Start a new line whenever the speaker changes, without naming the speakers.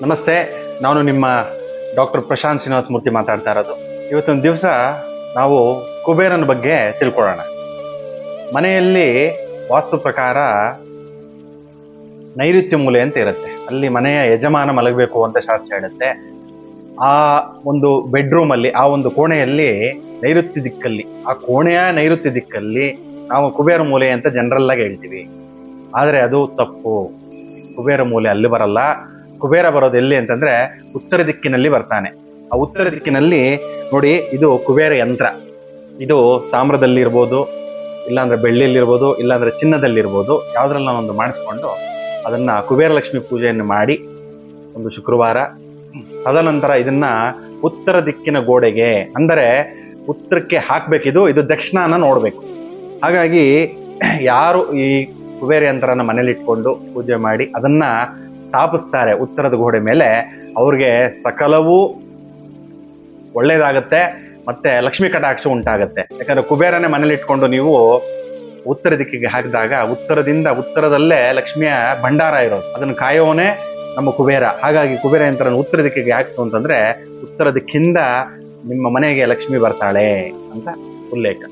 ನಮಸ್ತೆ, ನಾನು ನಿಮ್ಮ ಡಾಕ್ಟರ್ ಪ್ರಶಾಂತ್ ಶ್ರೀನಿವಾಸ ಮೂರ್ತಿ ಮಾತಾಡ್ತಾ ಇರೋದು. ಇವತ್ತೊಂದು ದಿವಸ ನಾವು ಕುಬೇರನ ಬಗ್ಗೆ ತಿಳ್ಕೊಳ್ಳೋಣ. ಮನೆಯಲ್ಲಿ ವಾಸ್ತು ಪ್ರಕಾರ ನೈಋತ್ಯ ಮೂಲೆ ಅಂತ ಇರುತ್ತೆ. ಅಲ್ಲಿ ಮನೆಯ ಯಜಮಾನ ಮಲಗಬೇಕು ಅಂತ ಶಾಸ್ತ್ರ ಹೇಳುತ್ತೆ. ಆ ಒಂದು ಬೆಡ್ರೂಮ್ ಅಲ್ಲಿ, ಆ ಒಂದು ಕೋಣೆಯಲ್ಲಿ ನೈಋತ್ಯ ದಿಕ್ಕಲ್ಲಿ, ಆ ಕೋಣೆಯ ನೈಋತ್ಯ ದಿಕ್ಕಲ್ಲಿ ನಾವು ಕುಬೇರ ಮೂಲೆ ಅಂತ ಜನರಲ್ ಹೇಳ್ತೀವಿ. ಆದರೆ ಅದು ತಪ್ಪು. ಕುಬೇರ ಮೂಲೆ ಅಲ್ಲಿ ಬರಲ್ಲ. ಕುಬೇರ ಬರೋದು ಎಲ್ಲಿ ಅಂತಂದ್ರೆ ಉತ್ತರ ದಿಕ್ಕಿನಲ್ಲಿ ಬರ್ತಾನೆ. ಆ ಉತ್ತರ ದಿಕ್ಕಿನಲ್ಲಿ ನೋಡಿ ಇದು ಕುಬೇರ ಯಂತ್ರ. ಇದು ತಾಮ್ರದಲ್ಲಿ ಇರ್ಬೋದು ಇಲ್ಲಾಂದ್ರೆ ಬೆಳ್ಳಿಯಲ್ಲಿ ಇರ್ಬೋದು ಇಲ್ಲಾಂದ್ರೆ ಚಿನ್ನದಲ್ಲಿ ಇರ್ಬೋದು ಯಾವ್ದ್ರಲ್ಲಿ ಒಂದು ಮಾಡಿಸ್ಕೊಂಡು ಅದನ್ನ ಕುಬೇರ ಲಕ್ಷ್ಮಿ ಪೂಜೆಯನ್ನು ಮಾಡಿ ಒಂದು ಶುಕ್ರವಾರ. ತದನಂತರ ಇದನ್ನ ಉತ್ತರ ದಿಕ್ಕಿನ ಗೋಡೆಗೆ, ಅಂದರೆ ಉತ್ತರಕ್ಕೆ ಹಾಕ್ಬೇಕಿದು, ಇದು ದಕ್ಷಿಣಾನ ನೋಡ್ಬೇಕು. ಹಾಗಾಗಿ ಯಾರು ಈ ಕುಬೇರ ಯಂತ್ರನ ಮನೇಲಿ ಇಟ್ಕೊಂಡು ಪೂಜೆ ಮಾಡಿ ಅದನ್ನ ಸ್ಥಾಪಿಸ್ತಾರೆ ಉತ್ತರದ ಗೋಡೆ ಮೇಲೆ, ಅವ್ರಿಗೆ ಸಕಲವೂ ಒಳ್ಳೇದಾಗತ್ತೆ ಮತ್ತೆ ಲಕ್ಷ್ಮೀ ಕಟಾಕ್ಷ ಉಂಟಾಗತ್ತೆ. ಯಾಕಂದ್ರೆ ಕುಬೇರನೇ ಮನೇಲಿ ಇಟ್ಕೊಂಡು ನೀವು ಉತ್ತರ ದಿಕ್ಕಿಗೆ ಹಾಕಿದಾಗ ಉತ್ತರದಿಂದ ಉತ್ತರದಲ್ಲೇ ಲಕ್ಷ್ಮಿಯ ಭಂಡಾರ ಇರೋದು. ಅದನ್ನು ಕಾಯೋನೇ ನಮ್ಮ ಕುಬೇರ. ಹಾಗಾಗಿ ಕುಬೇರ ಯಂತ್ರ ಉತ್ತರ ದಿಕ್ಕಿಗೆ ಹಾಕ್ತು ಅಂತಂದ್ರೆ ಉತ್ತರ ದಿಕ್ಕಿಂದ ನಿಮ್ಮ ಮನೆಗೆ ಲಕ್ಷ್ಮಿ ಬರ್ತಾಳೆ ಅಂತ ಉಲ್ಲೇಖ.